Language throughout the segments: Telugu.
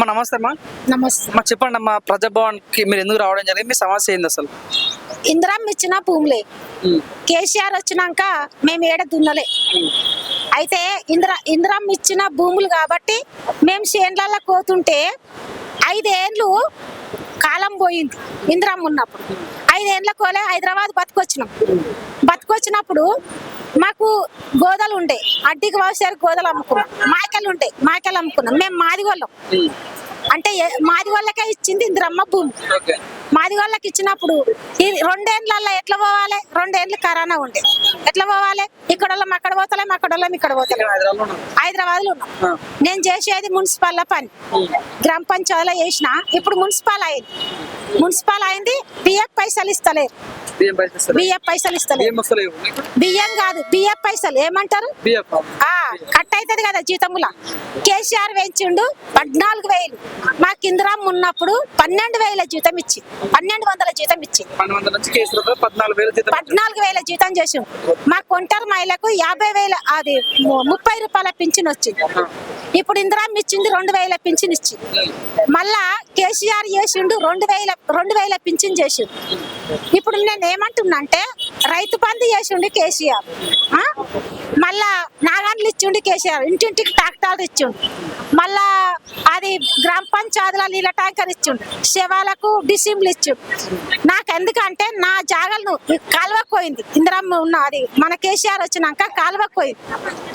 అమ్మా నమస్తే అమ్మా. నమస్తే. అమ్మా చెప్పండి అమ్మా ప్రజాభవన్కి మీరు ఎందుకు రావడం జరిగింది? మీ సమస్య ఏంది అసలు? ఇందిరం ఇచ్చిన భూములే. కేసీఆర్ వచ్చినాక మేము ఏడ దున్నలే. అయితే ఇందిరా ఇందిరం ఇచ్చిన భూములు కాబట్టి మేము చేన్లలో కోతుంటే ఐదేండ్లు కాలం పోయింది ఇందిరం ఉన్నప్పుడు. ఐదేండ్ల కోలే హైదరాబాద్ బతుకొచ్చినాం. బతుకొచ్చినప్పుడు మాకు గోదలు ఉండే. అడ్డికి వాసారు గోదలు అమ్ముకున్నాం. మాయకలు ఉండే. మాయకలు అమ్ముకున్నాం. మేము మాదిగోళ్ళం అంటే ఏ- మాదిగోళ్ళకే ఇచ్చింది ఇందిరమ్మ భూమి. మాది వాళ్ళకి ఇచ్చినప్పుడు ఈ రెండేండ్లలో ఎట్లా పోవాలి? రెండేండ్లు కరోనా ఉండే. ఎట్లా పోవాలి? ఇక్కడ వాళ్ళం అక్కడ పోతలేం అక్కడ వాళ్ళం ఇక్కడ పోతలేం. హైదరాబాద్లో ఉన్నాం. నేను చేసేది మున్సిపల్ పని. గ్రామ పంచాయతీలో చేసిన. ఇప్పుడు మున్సిపల్ అయింది. మున్సిపల్ అయింది. బియ్యం పైసలు ఇస్తలేరు. బియ్యం పైసలు ఇస్తలేరు బియ్యం కాదు బియ్యం పైసలు. ఏమంటారు? కట్ అవుతుంది కదా జీతముల కేసీఆర్ పెంచిండు పద్నాలుగు వేలు. మా కిందరామ్ ఉన్నప్పుడు పన్నెండు వేల జీతం ఇచ్చి పన్నెండు వందల జీతం ఇచ్చి. పద్నాలుగు వేలు జీతం చేసిండు. మా కొంటారు మహిళకు యాభై వేల అది ముప్పై రూపాయల పింఛన్ వచ్చింది. ఇప్పుడు ఇందిరామ్ ఇచ్చింది రెండు వేల పింఛన్ ఇచ్చింది మళ్ళా కేసీఆర్ చేసిండు రెండు వేల రెండు వేల పింఛన్ చేసిండు. ఇప్పుడు నేను ఏమంటున్నా అంటే రైతు బంధు చేసిండు కేసీఆర్? మళ్ళా నాగాన్లు ఇచ్చిండు కేసీఆర్. ఇంటింటికి ట్రాక్టర్లు ఇచ్చిండు. మళ్ళా అది గ్రామ పంచాయతీల నీళ్ళ ట్యాంకర్ ఇచ్చిండు. శవాలకు డిసిమ్లు ఇచ్చిండు. నాకు ఎందుకంటే నా జాగలను కాలువకపోయింది ఇందిరమ్మ ఉన్న అది మన కేసీఆర్ వచ్చినాక కాలువకపోయింది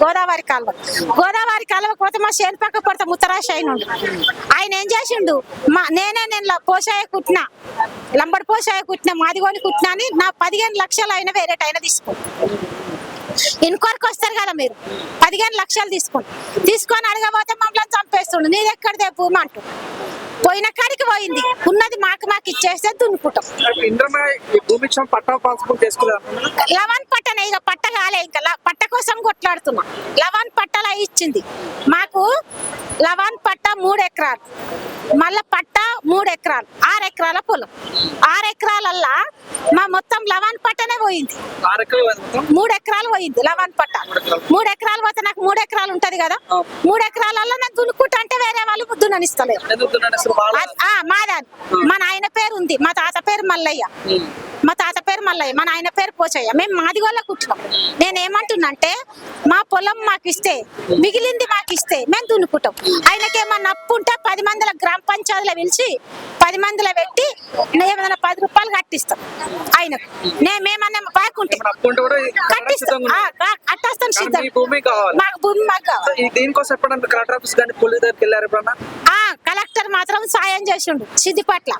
గోదావరి కాలువ. గోదావరి కాలువ పోతే మా చేను పక్క పడితే ముత్తరాశ అయిన ఆయన ఏం చేసిండు? మా నేనే నేను పోసాయ కుట్టినా. లంబడి పోసాయ కుట్టినా మాదిగోని కుట్టినా అని నా పదిహేను లక్షలు అయినా వేరేటైనా తీసుకో ఇన్కోర్కి వస్తారు కదా మీరు. పదిహేను లక్షలు తీసుకోండి తీసుకొని అడగబోతే మమ్మల్ని చంపేస్తుండు. నీది ఎక్కడిదే భూమి అంటూ పోయిన కాడికి పోయింది. ఉన్నది మాకు మాకు ఇచ్చేస్తే దున్నుకుంటాం. లవన్ పట్టనే ఇక పట్ట కాలే ఇంకా. పట్ట కోసం కొట్లాడుతున్నా. లవన్ పట్టలా ఇచ్చింది. మాకు లవన్ పట్ట మూడు ఎకరాలు. మళ్ళా పట్ట మూడు ఎకరాలు. ఆరు ఎకరాల పొలం. ఆరు ఎకరాలల్లా మా మొత్తం లవన్ పట్టనే పోయింది. మూడు ఎకరాలు పోయింది లవన్ పట్ట. మూడు ఎకరాలు పోతే నాకు మూడు ఎకరాలు ఉంటది కదా. మూడు ఎకరాలలో నాకు దున్నుకుంటా అంటే వేరే వాళ్ళు దున్ననిస్తలేరు మాదాది మా నాయన పేరు ఉంది. మా తాత పేరు మల్లయ్య. మా తాత పేరు మల్లయ్య. మా నాయన పేరు పోచయ్య. మేము మాది వాళ్ళ కుట్టినాం నేను ఏమంటున్నంటే మా పొలం మాకు ఇస్తే మిగిలింది మాకు ఇస్తే మేము దున్నుకుంటాం. ఆయనకి ఏమన్నా అప్పు ఉంటే పది మందిల గ్రామ పంచాయతీలో పిలిచి పది మందిలో పెట్టి ఏమైనా పది రూపాయలు కట్టిస్తాం. ఆయనకు మేమేమన్నా కూడా కట్టిస్తాం. కట్టేస్తాం సిద్ధం. మాకు భూమి మాకు దీనికోసం ఎప్పుడన్నా కలెక్టర్ ఆఫీస్ కానీ పోలీస్ దగ్గరికి వెళ్ళారు ఎప్పుడన్నా? ఆ కలెక్టర్ మాత్రం సాయం చేసిండు సిద్దిపట్ల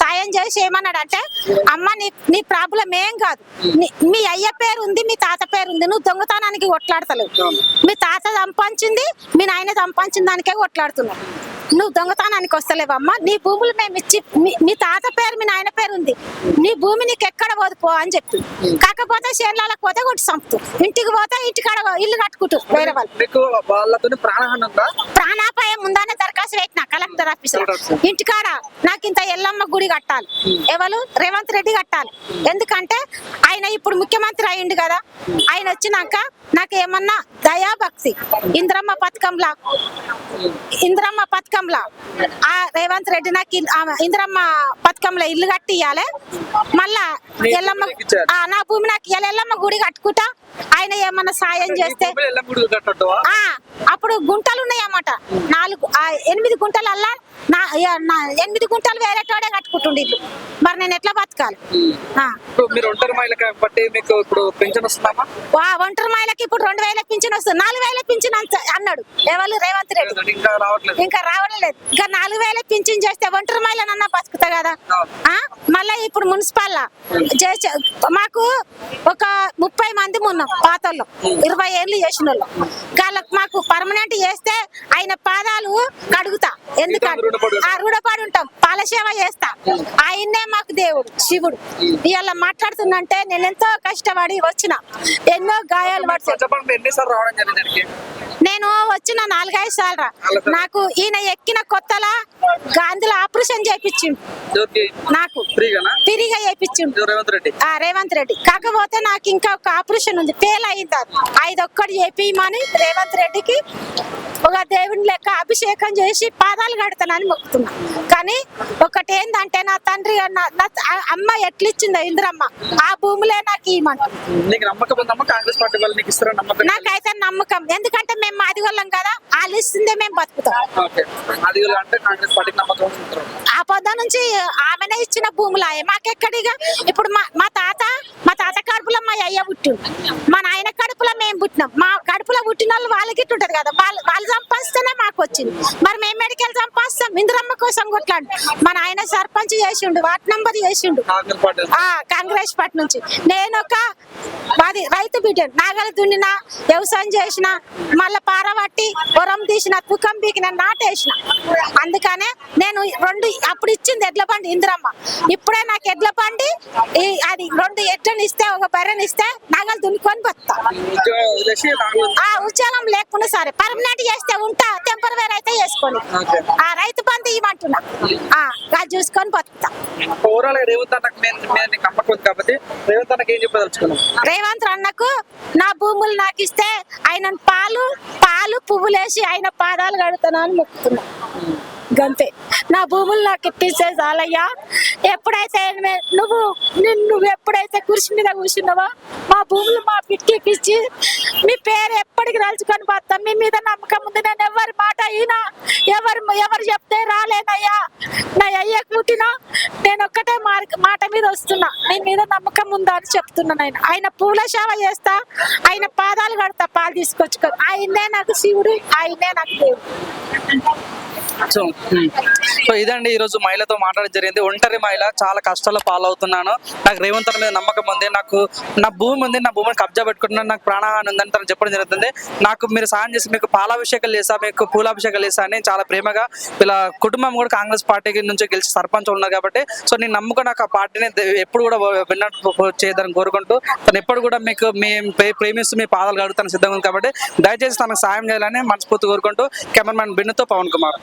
సాయం చేసి ఏమన్నాడు అంటే అమ్మ నీ నీ ప్రాబ్లం ఏం కాదు. మీ అయ్య పేరు ఉంది మీ తాత పేరు ఉంది. నువ్వు దొంగతనానికి కొట్లాడతలేవు. మీ తాత సంపాదించింది మీ నాయన సంపాదించిన దానికే కొట్లాడుతున్నావు. నువ్వు దొంగతనానికి వస్తలేవమ్మా. నీ భూములు మేము ఇచ్చి మీ- తాత పేరు మీ నాయన పేరు ఉంది. నీ భూమి నీకు ఎక్కడ పోదు పో అని చెప్పి. కాకపోతే చేనులకు పోతే కొట్టి చంపుతూ. ఇంటికి పోతే ఇంటికాడ ఇల్లు కట్టుకుంటూ వేరే వాళ్ళు. వాళ్ళతో ప్రాణాపాయం ఉందని దరఖాస్తు పెట్టిన కలెక్టర్ ఆఫీస్లో కలెక్టర్ ఆఫీస్. ఇంటికాడ నాకు ఇంత ఎల్లమ్మ గుడి కట్టాలి. ఎవరు? రేవంత్ రెడ్డి కట్టాలి. ఎందుకంటే ఆయన ఇప్పుడు ముఖ్యమంత్రి అయ్యిండు కదా. ఆయన వచ్చినాక నాకు ఏమన్నా దయాభక్తి. ఇంద్రమ్మ పథకంలా. ఇంద్రమ్మ పథకంలా. ఆ రేవంత్ రెడ్డి నాకు ఇంద్రమ్మ పథకంలో ఇల్లు కట్టి ఇయ్యాలి మళ్ళా ఎల్లమ్మ నా భూమి నాకు ఎల్లమ్మ గుడి కట్టుకుంటా. ఆయన ఏమన్నా సాయం చేస్తే అప్పుడు గుంటలు ఉన్నాయన్నమాట. నాలుగు ఎనిమిది గుంటలల్లా నా యా- నా ఎనిమిది గుంటలు వేరేటోడే కట్టుకుంటుండే ఇల్లు మరి నేను ఎట్లా బతకాలి? ఒంటరి మహిళకి ఇప్పుడు రెండు వేల పింఛన్ వస్తుంది. నాలుగు వేల పింఛన్ అన్నాడు. ఎవరు? రేవంత్ రెడ్డి. ఇంకా రావట్లేదు. ఇంకా రావట్లేదు ఇంకా నాలుగు వేల పింఛన్ చేస్తే ఒంటరి మహిళనన్నా బతుకుతా కదా? ఆ? మళ్ళీ ఇప్పుడు మున్సిపల్ మాకు ఒక ముప్పై మంది ఉన్నాం పాతల్లో ఇరవై ఏళ్ళు చేసిన వాళ్ళు వాళ్ళకి మాకు పర్మనెంట్ చేస్తే ఆయన పాదాలు కడుగుతా. ఎందుకంటే ఆ రుణపడి ఉంటాం. పాలసేవ చేస్తా. ఆయన్నే మాకు దేవుడు శివుడు. ఇవాళ మాట్లాడుతుందంటే నేను ఎంతో కష్టపడి వచ్చిన. ఎన్నో గాయాలు పడుతుంది రావడం జరిగింది. ఇక్కడికి? నేను వచ్చిన నాలుగైదు సార్లు నాకు ఈయన ఎక్కిన కొత్తలా గాంధీలో ఆపరేషన్ చేయించిండు నాకు ఫ్రీగా చేయించిండు రేవంత్ రెడ్డి. ఆ రేవంత్ రెడ్డి. కాకపోతే నాకు ఇంకా ఒక ఆపరేషన్ ఉంది. ఫెయిల్ అయింది ఐదు ఒక్కటి చేపియమని రేవంత్ రెడ్డికి ఒక దేవుని లెక్క అభిషేకం చేసి పాదాలు కడతానని మొక్కుతున్నా. కానీ ఏంటంటే నా తండ్రి అమ్మ ఎట్లిచ్చిందో ఇంద్రమ్మ. ఆ భూములే నాకు ఇవ్వమంట నీకు నమ్మకం ఉందమ్మా? కాంగ్రెస్ పార్టీ వాళ్ళు నీకు ఇస్తారా నమ్మకం నాకైతే నమ్మకం. ఎందుకంటే మేము మాదిగోళ్ళం కదా వాళ్ళు ఇస్తుందే మేము బతుకుతాం. అంటే ఆ పొద్దు నుంచి ఆమెనే ఇచ్చిన భూములాయే మాకెక్కడిగా? ఇప్పుడు మా మా తాత మా తాత కడుపులో మా అయ్య పుట్టిండు. మా నాయన కడుపులో మేము పుట్టినాం. మా కడుపులో పుట్టిన వాళ్ళు వాళ్ళకి ఇట్టు ఉంటది కదా. వాళ్ళు వాళ్ళు సంపాదిస్తేనే మాకు వచ్చింది. మరి మేము మెడికల్ సంపాదిస్తాం ఇందిరమ్మ కోసం కొట్లాడు. మన ఆయన సర్పంచ్ చేసిండు వార్డ్ నంబర్ చేసిండు. కాంగ్రెస్ పార్టీ ఆ కాంగ్రెస్ పార్టీ నుంచి. నేను ఒక మాది రైతు బిడ్డ నాగలి దున్నిన వ్యవసాయం చేసిన మళ్ళీ పారబట్టి పొరం తీసిన తుకం పీకిన నాటేసిన. అందుకనే నేను రెండు అప్పుడు ఇచ్చింది ఎడ్ల బండి ఇందిరమ్మ. ఇప్పుడే నాకు ఎడ్ల బండి ఈ అది రెండు ఎడ్లను ఇస్తే ఒక బర్రెని ఇస్తే నాగలు దున్నుకొని బతుకుతా ఉద్యోగం లేకుండా సరే పర్మనెంట్ చేస్తే ఉంటా టెంపరరీ అయితే చేసుకొని ఆ రైతు బంధు ఇవ్వమంటున్నా ఆ అది చూసుకొని బతుకుతా. ఓవరాల్ రేవంత్ అన్నకు నేను కాబట్టి రేవంత్ అన్నకి ఏం చెప్పదలుచుకున్నాం రేవంత్ అన్నకు నా భూములు నాకు ఇస్తే ఆయన పాలు పాలు పువ్వులేసి ఆయన పాదాలు కడుతాను అని మొక్కుతున్నా. గంతే. నా భూములు నాకు ఇప్పిస్తే చాలయ్యా. ఎప్పుడైతే నువ్వు నిన్ను నువ్వు ఎప్పుడైతే కుర్చీ మీద కూర్చున్నావో మా భూములు మా పిక్కిప్పించి మీ పేరు ఎప్పటికి రాల్చుకొని పోతాం? మీ మీద నమ్మకం ఉంది. నేను ఎవరి మాట అయినా ఎవరు ఎవరు చెప్తే రాలేనయ్యా. నా అయ్య పుట్టినా నేను ఒక్కటే మాట మీద వస్తున్నా. నీ మీద నమ్మకం ఉందా అని చెప్తున్నాను ఆయన ఆయన పూల సేవ చేస్తా ఆయన పాదాలు కడతా పాలు తీసుకొచ్చి ఆయనే నాకు శివుడు ఆయనే నాకు దేవుడు. సో సో ఇదండి ఈ రోజు మహిళతో మాట్లాడడం జరిగింది. ఒంటరి మహిళ చాలా కష్టాల పాలవుతున్నాను. నాకు రేవంత్ మీద నమ్మకం ఉంది. నాకు నా భూమి ఉంది. నా భూమిని కబ్జా పెట్టుకుంటున్నాను నాకు ప్రాణహాని ఉందని తను చెప్పడం జరుగుతుంది. నాకు మీరు సాయం చేసి మీకు పాలాభిషేకాలు చేసా మీకు పూలాభిషేకాలు చేసా అని చాలా ప్రేమగా ఇలా కుటుంబం కూడా కాంగ్రెస్ పార్టీకి నుంచి గెలిచి సర్పంచ్ ఉన్నారు కాబట్టి సో నేను నమ్ముకు నాకు ఆ పార్టీని ఎప్పుడు కూడా విన్నట్టు చేయదని కోరుకుంటూ తను ఎప్పుడు కూడా మీకు మేము ప్రేమిస్తూ మీ పాదాలు కడుగుతాను సిద్ధంగా ఉంది కాబట్టి దయచేసి తనకు సాయం చేయాలని మనస్ఫూర్తి కోరుకుంటూ కెమెరామెన్ బిన్నుతో పవన్ కుమార్.